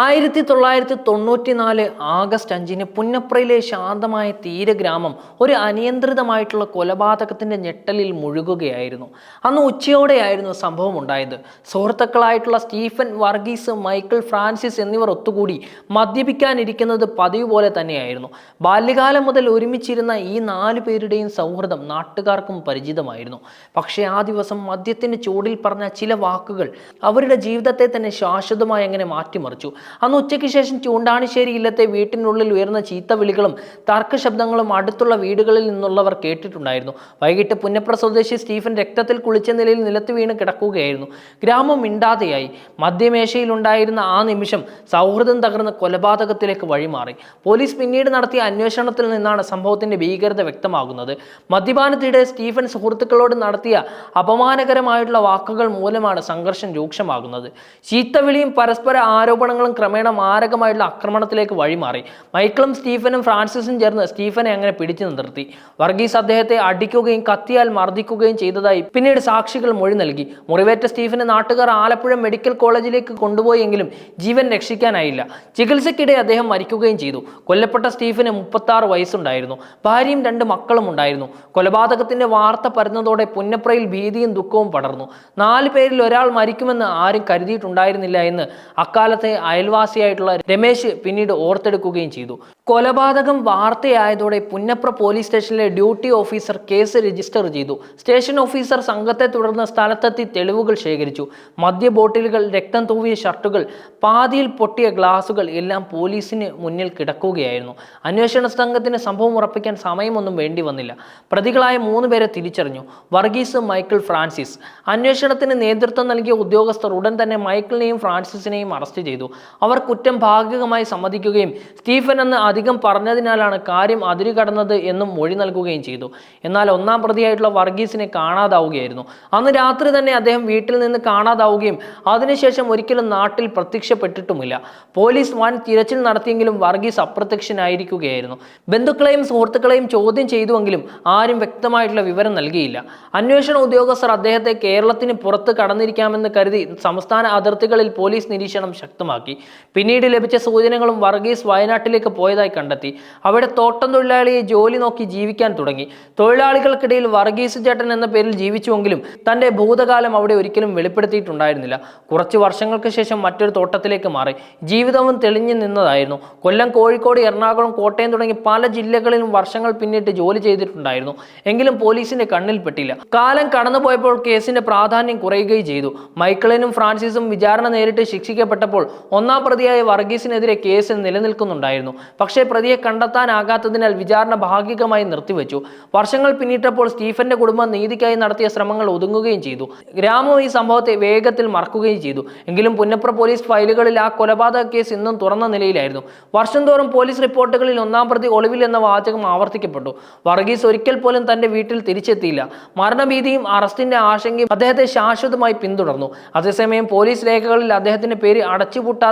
ആയിരത്തി തൊള്ളായിരത്തി തൊണ്ണൂറ്റി നാല് ആഗസ്റ്റ് അഞ്ചിന് പുന്നപ്രയിലെ ശാന്തമായ തീരഗ്രാമം ഒരു അനിയന്ത്രിതമായിട്ടുള്ള കൊലപാതകത്തിന്റെ ഞെട്ടലിൽ മുഴുകുകയായിരുന്നു. അന്ന് ഉച്ചയോടെയായിരുന്നു സംഭവം ഉണ്ടായത് സുഹൃത്തുക്കളായിട്ടുള്ള സ്റ്റീഫൻ വർഗീസ് മൈക്കിൾ ഫ്രാൻസിസ് എന്നിവർ ഒത്തുകൂടി മദ്യപിക്കാനിരിക്കുന്നത് പതിവ് പോലെ തന്നെയായിരുന്നു. ബാല്യകാലം മുതൽ ഒരുമിച്ചിരുന്ന ഈ നാല് പേരുടെയും സൗഹൃദം നാട്ടുകാർക്കും പരിചിതമായിരുന്നു. പക്ഷേ ആ ദിവസം മദ്യത്തിന്റെ ചൂടിൽ പറഞ്ഞ ചില വാക്കുകൾ അവരുടെ ജീവിതത്തെ തന്നെ ശാശ്വതമായി അങ്ങനെ മാറ്റിമറിച്ചു. അന്ന് ഉച്ചയ്ക്ക് ശേഷം ചൂണ്ടാണിശ്ശേരി ഇല്ലത്തെ വീട്ടിനുള്ളിൽ ഉയർന്ന ചീത്ത വിളികളും തർക്ക ശബ്ദങ്ങളും അടുത്തുള്ള വീടുകളിൽ നിന്നുള്ളവർ കേട്ടിട്ടുണ്ടായിരുന്നു. വൈകിട്ട് പുന്നപ്ര സ്വദേശി സ്റ്റീഫൻ രക്തത്തിൽ കുളിച്ച നിലയിൽ നിലത്ത് വീണ് കിടക്കുകയായിരുന്നു. ഗ്രാമം മിണ്ടാതെയായി. മദ്യമേശയിലുണ്ടായിരുന്ന ആ നിമിഷം സൗഹൃദം തകർന്ന കൊലപാതകത്തിലേക്ക് വഴിമാറി. പോലീസ് പിന്നീട് നടത്തിയ അന്വേഷണത്തിൽ നിന്നാണ് സംഭവത്തിന്റെ ഭീകരത വ്യക്തമാകുന്നത്. മദ്യപാനത്തിനിടെ സ്റ്റീഫൻ സുഹൃത്തുക്കളോട് നടത്തിയ അപമാനകരമായിട്ടുള്ള വാക്കുകൾ മൂലമാണ് സംഘർഷം രൂക്ഷമാകുന്നത്. ചീത്തവിളിയും പരസ്പര ആരോപണങ്ങളും ക്രമേണ മാരകമായിട്ടുള്ള ആക്രമണത്തിലേക്ക് വഴിമാറി. മൈക്കിളും സ്റ്റീഫനും ഫ്രാൻസിസും ചേർന്ന് സ്റ്റീഫനെ അങ്ങനെ പിടിച്ചു നിർത്തി. വർഗീസ് അദ്ദേഹത്തെ അടിക്കുകയും കത്തിയാൽ മർദ്ദിക്കുകയും ചെയ്തതായി പിന്നീട് സാക്ഷികൾ മൊഴി നൽകി. മുറിവേറ്റ സ്റ്റീഫനെ നാട്ടുകാർ ആലപ്പുഴ മെഡിക്കൽ കോളേജിലേക്ക് കൊണ്ടുപോയെങ്കിലും ജീവൻ രക്ഷിക്കാനായില്ല. ചികിത്സയ്ക്കിടെ അദ്ദേഹം മരിക്കുകയും ചെയ്തു. കൊല്ലപ്പെട്ട സ്റ്റീഫന് മുപ്പത്തി ആറ് വയസ്സുണ്ടായിരുന്നു. ഭാര്യയും രണ്ട് മക്കളും ഉണ്ടായിരുന്നു. കൊലപാതകത്തിന്റെ വാർത്ത പരന്നതോടെ പുന്നപ്രയിൽ ഭീതിയും ദുഃഖവും പടർന്നു. നാല് പേരിൽ ഒരാൾ മരിക്കുമെന്ന് ആരും കരുതിയിട്ടുണ്ടായിരുന്നില്ല എന്ന് അക്കാലത്തെ അയൽവാസിയായിട്ടുള്ള രമേശ് പിന്നീട് ഓർത്തെടുക്കുകയും ചെയ്തു. കൊലപാതകം വാർത്തയായതോടെ പുന്നപ്ര പോലീസ് സ്റ്റേഷനിലെ ഡ്യൂട്ടി ഓഫീസർ കേസ് രജിസ്റ്റർ ചെയ്തു. സ്റ്റേഷൻ ഓഫീസർ സംഘത്തെ തുടർന്ന് സ്ഥലത്തെത്തി തെളിവുകൾ ശേഖരിച്ചു. മദ്യ ബോട്ടിലുകൾ രക്തം തൂവിയ ഷർട്ടുകൾ പാതിയിൽ പൊട്ടിയ ഗ്ലാസുകൾ എല്ലാം പോലീസിന് മുന്നിൽ കിടക്കുകയായിരുന്നു. അന്വേഷണ സംഘത്തിന് സംഭവം ഉറപ്പിക്കാൻ സമയമൊന്നും വേണ്ടി വന്നില്ല. പ്രതികളായ മൂന്ന് പേരെ തിരിച്ചറിഞ്ഞു. Varghese Michael Francis. അന്വേഷണത്തിന് നേതൃത്വം നൽകിയ ഉദ്യോഗസ്ഥർ ഉടൻ തന്നെ മൈക്കിളിനെയും ഫ്രാൻസിസിനെയും അറസ്റ്റ് ചെയ്തു. അവർ കുറ്റം ഭാഗികമായി സമ്മതിക്കുകയും സ്റ്റീഫൻ എന്ന് അധികം പറഞ്ഞതിനാലാണ് കാര്യം അതിരുകടന്നത് എന്നും മൊഴി നൽകുകയും ചെയ്തു. എന്നാൽ ഒന്നാം പ്രതിയായിട്ടുള്ള വർഗീസിനെ കാണാതാവുകയായിരുന്നു. അന്ന് രാത്രി തന്നെ അദ്ദേഹം വീട്ടിൽ നിന്ന് കാണാതാവുകയും അതിനുശേഷം ഒരിക്കലും നാട്ടിൽ പ്രത്യക്ഷപ്പെട്ടിട്ടുമില്ല. പോലീസ് വൻ തിരച്ചിൽ നടത്തിയെങ്കിലും വർഗീസ് അപ്രത്യക്ഷനായിരിക്കുകയായിരുന്നു. ബന്ധുക്കളെയും സുഹൃത്തുക്കളെയും ചോദ്യം ചെയ്തുവെങ്കിലും ആരും വ്യക്തമായിട്ടുള്ള വിവരം നൽകിയില്ല. അന്വേഷണ ഉദ്യോഗസ്ഥർ അദ്ദേഹത്തെ കേരളത്തിന് പുറത്ത് കടന്നിരിക്കാമെന്ന് കരുതി സംസ്ഥാന അതിർത്തികളിൽ പോലീസ് നിരീക്ഷണം ശക്തമാക്കി. പിന്നീട് ലഭിച്ച സൂചനകളും വർഗീസ് വയനാട്ടിലേക്ക് പോയതായി കണ്ടെത്തി. അവിടെ തോട്ടം തൊഴിലാളിയെ ജോലി നോക്കി ജീവിക്കാൻ തുടങ്ങി. തൊഴിലാളികൾക്കിടയിൽ വർഗീസ് ചേട്ടൻ എന്ന പേരിൽ ജീവിച്ചുവെങ്കിലും തന്റെ ഭൂതകാലം അവിടെ ഒരിക്കലും വെളിപ്പെടുത്തിയിട്ടുണ്ടായിരുന്നില്ല. കുറച്ച് വർഷങ്ങൾക്ക് ശേഷം മറ്റൊരു തോട്ടത്തിലേക്ക് മാറി. ജീവിതവും തെളിഞ്ഞു നിന്നതായിരുന്നു. കൊല്ലം കോഴിക്കോട് എറണാകുളം കോട്ടയം തുടങ്ങി പല ജില്ലകളിലും വർഷങ്ങൾ പിന്നിട്ട് ജോലി ചെയ്തിട്ടുണ്ടായിരുന്നു. എങ്കിലും പോലീസിന്റെ കണ്ണിൽപ്പെട്ടില്ല കാലം കടന്നുപോയപ്പോൾ കേസിന്റെ പ്രാധാന്യം കുറയുകയും ചെയ്തു. മൈക്കിളിനും ഫ്രാൻസിസും വിചാരണ നേരിട്ട് ശിക്ഷിക്കപ്പെട്ടപ്പോൾ ഒന്നാം പ്രതിയായ വർഗീസിനെതിരെ കേസ് നിലനിൽക്കുന്നുണ്ടായിരുന്നു. പക്ഷേ പ്രതിയെ കണ്ടെത്താനാകാത്തതിനാൽ വിചാരണ ഭാഗികമായി നിർത്തിവെച്ചു. വർഷങ്ങൾ പിന്നിട്ടപ്പോൾ സ്റ്റീഫന്റെ കുടുംബം നീതിക്കായി നടത്തിയ ശ്രമങ്ങൾ ഒതുങ്ങുകയും ചെയ്തു. ഗ്രാമം ഈ സംഭവത്തെ വേഗത്തിൽ മറക്കുകയും ചെയ്തു. എങ്കിലും പുന്നപ്ര പോലീസ് ഫയലുകളിൽ ആ കൊലപാതക കേസ് ഇന്നും തുറന്ന നിലയിലായിരുന്നു. വർഷം തോറും പോലീസ് റിപ്പോർട്ടുകളിൽ ഒന്നാം പ്രതി ഒളിവിൽ എന്ന വാചകം ആവർത്തിക്കപ്പെട്ടു. വർഗീസ് ഒരിക്കൽ പോലും തന്റെ വീട്ടിൽ തിരിച്ചെത്തിയില്ല. മരണഭീതിയും അറസ്റ്റിന്റെ ആശങ്കയും അദ്ദേഹത്തെ ശാശ്വതമായി പിന്തുടർന്നു. അതേസമയം പോലീസ് രേഖകളിൽ അദ്ദേഹത്തിന്റെ പേര്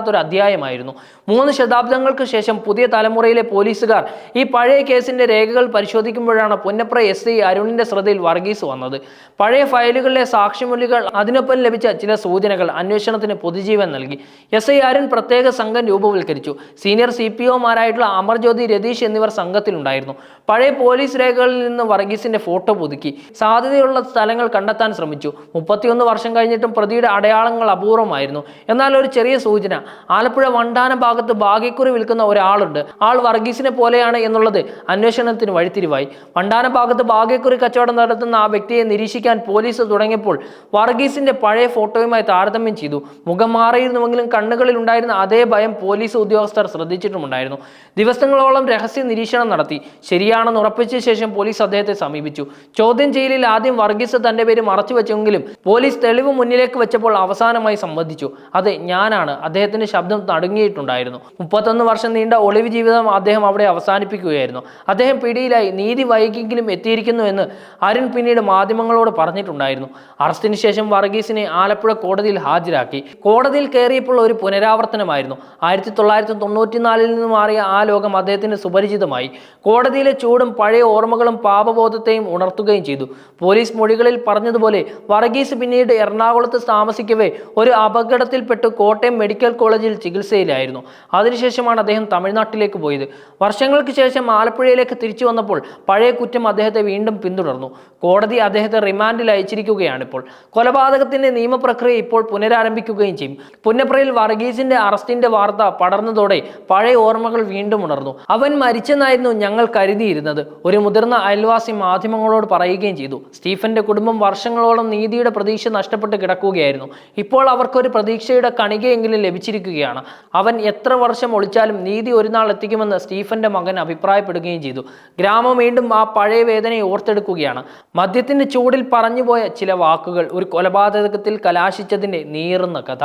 അടച്ചുപൂട്ടാത്തൊരു അധ്യായമായിരുന്നു. മൂന്ന് ശതാബ്ദങ്ങൾക്ക് ശേഷം പുതിയ തലമുറയിലെ പോലീസുകാർ ഈ പഴയ കേസിന്റെ രേഖകൾ പരിശോധിക്കുമ്പോഴാണ് പുന്നപ്ര എസ് ഐ അരുണിന്റെ ശ്രദ്ധയിൽ വർഗീസ് വന്നത്. പഴയ ഫയലുകളിലെ സാക്ഷിമൊഴികൾ അതിനൊപ്പം ലഭിച്ച ചില സൂചനകൾ അന്വേഷണത്തിന് പുതുജീവൻ നൽകി. എസ് ഐ അരുൺ പ്രത്യേക സംഘം രൂപവൽക്കരിച്ചു. സീനിയർ സി പി ഒമാരായിട്ടുള്ള അമർജ്യോതി രതീഷ് എന്നിവർ സംഘത്തിലുണ്ടായിരുന്നു. പഴയ പോലീസ് രേഖകളിൽ നിന്ന് വർഗീസിന്റെ ഫോട്ടോ പുതുക്കി. സാധ്യതയുള്ള സ്ഥലങ്ങൾ കണ്ടെത്താൻ ശ്രമിച്ചു. മുപ്പത്തിയൊന്ന് വർഷം കഴിഞ്ഞിട്ടും പ്രതിയുടെ അടയാളങ്ങൾ അപൂർവമായിരുന്നു. എന്നാൽ ഒരു ചെറിയ സൂചന ആലപ്പുഴ വണ്ടാന ഭാഗത്ത് ഭാഗ്യക്കുറി വിൽക്കുന്ന ഒരാളുണ്ട്. ആൾ വർഗീസിനെ പോലെയാണ് എന്നുള്ളത് അന്വേഷണത്തിന് വഴിത്തിരിവായി. വണ്ടാന ഭാഗത്ത് ഭാഗ്യക്കുറി കച്ചവടം നടത്തുന്ന ആ വ്യക്തിയെ നിരീക്ഷിക്കാൻ പോലീസ് തുടങ്ങിയപ്പോൾ വർഗീസിന്റെ പഴയ ഫോട്ടോയുമായി താരതമ്യം ചെയ്തു. മുഖം മാറിയിരുന്നുവെങ്കിലും കണ്ണുകളിൽ ഉണ്ടായിരുന്ന അതേ ഭയം പോലീസ് ഉദ്യോഗസ്ഥർ ശ്രദ്ധിച്ചിട്ടുമുണ്ടായിരുന്നു. ദിവസങ്ങളോളം രഹസ്യ നിരീക്ഷണം നടത്തി. ശരിയാണെന്ന് ഉറപ്പിച്ച ശേഷം പോലീസ് അദ്ദേഹത്തെ സമീപിച്ചു. ചോദ്യം ചെയ്യലിൽ ആദ്യം വർഗീസ് തന്റെ പേര് മറച്ചു വെച്ചെങ്കിലും പോലീസ് തെളിവ് മുന്നിലേക്ക് വെച്ചപ്പോൾ അവസാനമായി സംബന്ധിച്ചു. അതെ ഞാനാണ്. അദ്ദേഹത്തിന്റെ ശബ്ദം തടുങ്ങിയിട്ടുണ്ടായിരുന്നു മുപ്പത്തൊന്ന് വർഷം നീണ്ട ഒളിവ് ജീവിതം അദ്ദേഹം അവിടെ അവസാനിപ്പിക്കുകയായിരുന്നു. അദ്ദേഹം പിടിയിലായി നീതി വൈകിയെങ്കിലും എത്തിയിരിക്കുന്നു എന്ന് അരുൺ പിന്നീട് മാധ്യമങ്ങളോട് പറഞ്ഞിട്ടുണ്ടായിരുന്നു. അറസ്റ്റിന് ശേഷം വർഗീസിനെ ആലപ്പുഴ കോടതിയിൽ ഹാജരാക്കി. കോടതിയിൽ കയറിയപ്പോൾ ഒരു പുനരാവർത്തനമായിരുന്നു. ആയിരത്തി തൊള്ളായിരത്തി തൊണ്ണൂറ്റിനാലിൽ നിന്ന് മാറിയ ആ ലോകം അദ്ദേഹത്തിന് സുപരിചിതമായി. കോടതിയിലെ ചൂടും പഴയ ഓർമ്മകളും പാപബോധത്തെയും ഉണർത്തുകയും ചെയ്തു. പോലീസ് മൊഴികളിൽ പറഞ്ഞതുപോലെ വർഗീസ് പിന്നീട് എറണാകുളത്ത് താമസിക്കവേ ഒരു അപകടത്തിൽപ്പെട്ട് കോട്ടയം മെഡിക്കൽ കോളേജ് കോളേജിൽ ചികിത്സയിലായിരുന്നു. അതിനുശേഷമാണ് അദ്ദേഹം തമിഴ്നാട്ടിലേക്ക് പോയത്. വർഷങ്ങൾക്ക് ശേഷം ആലപ്പുഴയിലേക്ക് തിരിച്ചു വന്നപ്പോൾ പഴയ കുറ്റം അദ്ദേഹത്തെ വീണ്ടും പിന്തുടർന്നു. കോടതി അദ്ദേഹത്തെ റിമാൻഡിൽ അയച്ചിരിക്കുകയാണിപ്പോൾ. കൊലപാതകത്തിന്റെ നിയമപ്രക്രിയ ഇപ്പോൾ പുനരാരംഭിക്കുകയും ചെയ്യും. പുന്നപ്രയിൽ വർഗീസിന്റെ അറസ്റ്റിന്റെ വാർത്ത പടർന്നതോടെ പഴയ ഓർമ്മകൾ വീണ്ടും ഉണർന്നു. അവൻ മരിച്ചെന്നായിരുന്നു ഞങ്ങൾ കരുതിയിരുന്നത്. ഒരു മുതിർന്ന അയൽവാസി മാധ്യമങ്ങളോട് പറയുകയും ചെയ്തു. സ്റ്റീഫന്റെ കുടുംബം വർഷങ്ങളോളം നീതിയുടെ പ്രതീക്ഷ നഷ്ടപ്പെട്ട് കിടക്കുകയായിരുന്നു. ഇപ്പോൾ അവർക്കൊരു പ്രതീക്ഷയുടെ കണികയെങ്കിലും ലഭിച്ചിരിക്കുകയാണ് അവൻ എത്ര വർഷം ഒളിച്ചാലും നീതി ഒരു നാൾ എത്തിക്കുമെന്ന് സ്റ്റീഫന്റെ മകൻ അഭിപ്രായപ്പെടുകയും ചെയ്തു. ഗ്രാമം വീണ്ടും ആ പഴയ വേദനയെ ഓർത്തെടുക്കുകയാണ്. മദ്യത്തിന്റെ ചൂടിൽ പറഞ്ഞുപോയ ചില വാക്കുകൾ ഒരു കൊലപാതകത്തിൽ കലാശിച്ചതിന്റെ നീറുന്ന കഥ.